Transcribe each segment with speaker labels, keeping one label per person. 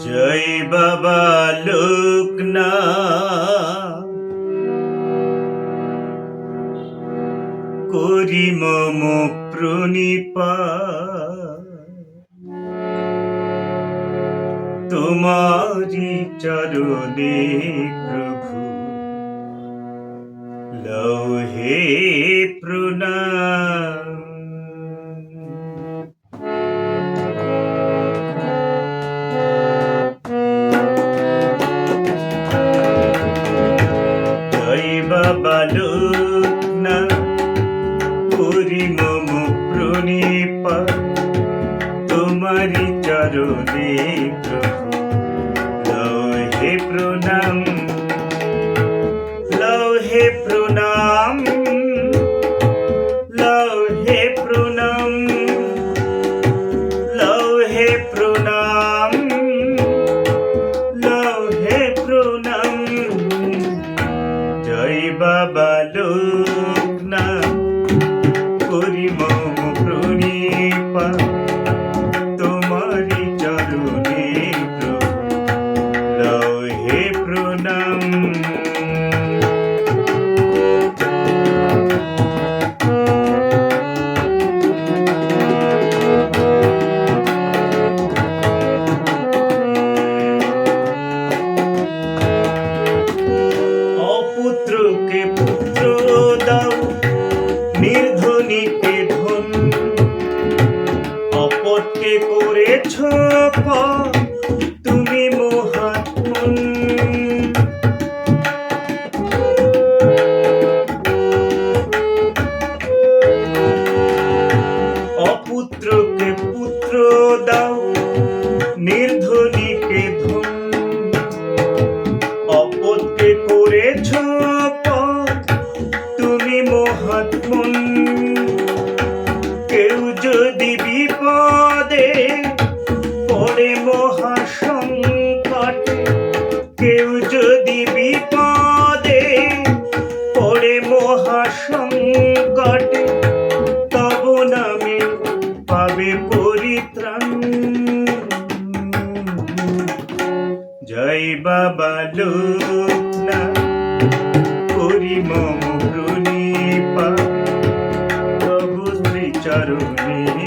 Speaker 1: জয় বাবা লোকনা। করি মম প্রণিপা। তোমারি চরণে প্রভু। লৌহে প্রণাম জয় বাবা লোকনাথ করি মম প্রণিপা তোমারি চরণে প্রভু প্রণাম নির্ধনীকে ধন অপরকে করেছ পর, পাবে পরিত্রাণ। জয় বাবা লোকনা করি মম পা প্রভু শ্রী চরণে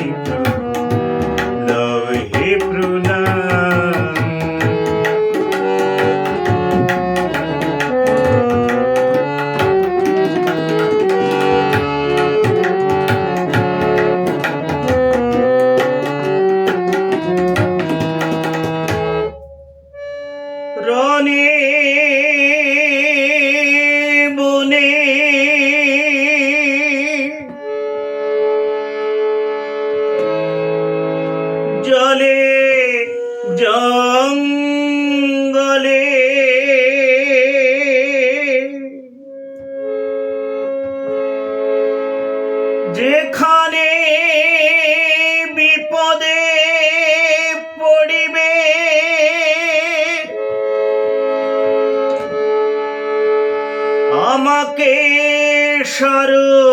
Speaker 1: জঙ্গলে যেখানে বিপদে পড়িবে আমাকে স্মরণ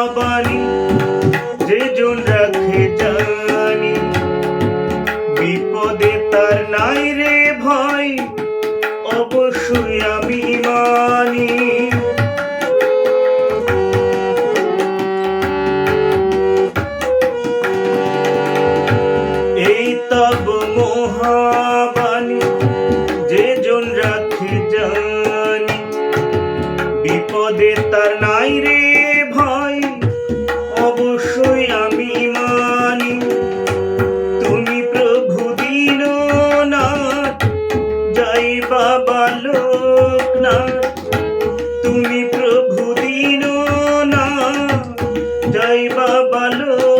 Speaker 1: বাণী, যে জন রাখে জানি। বিপদে তার নাই রে ভয়, অবশ্যই আমি মানি। তুমি প্রভু দিন না যাই বাবা লোকনাথ তুমি প্রভু দিন না যাই বাবা লোক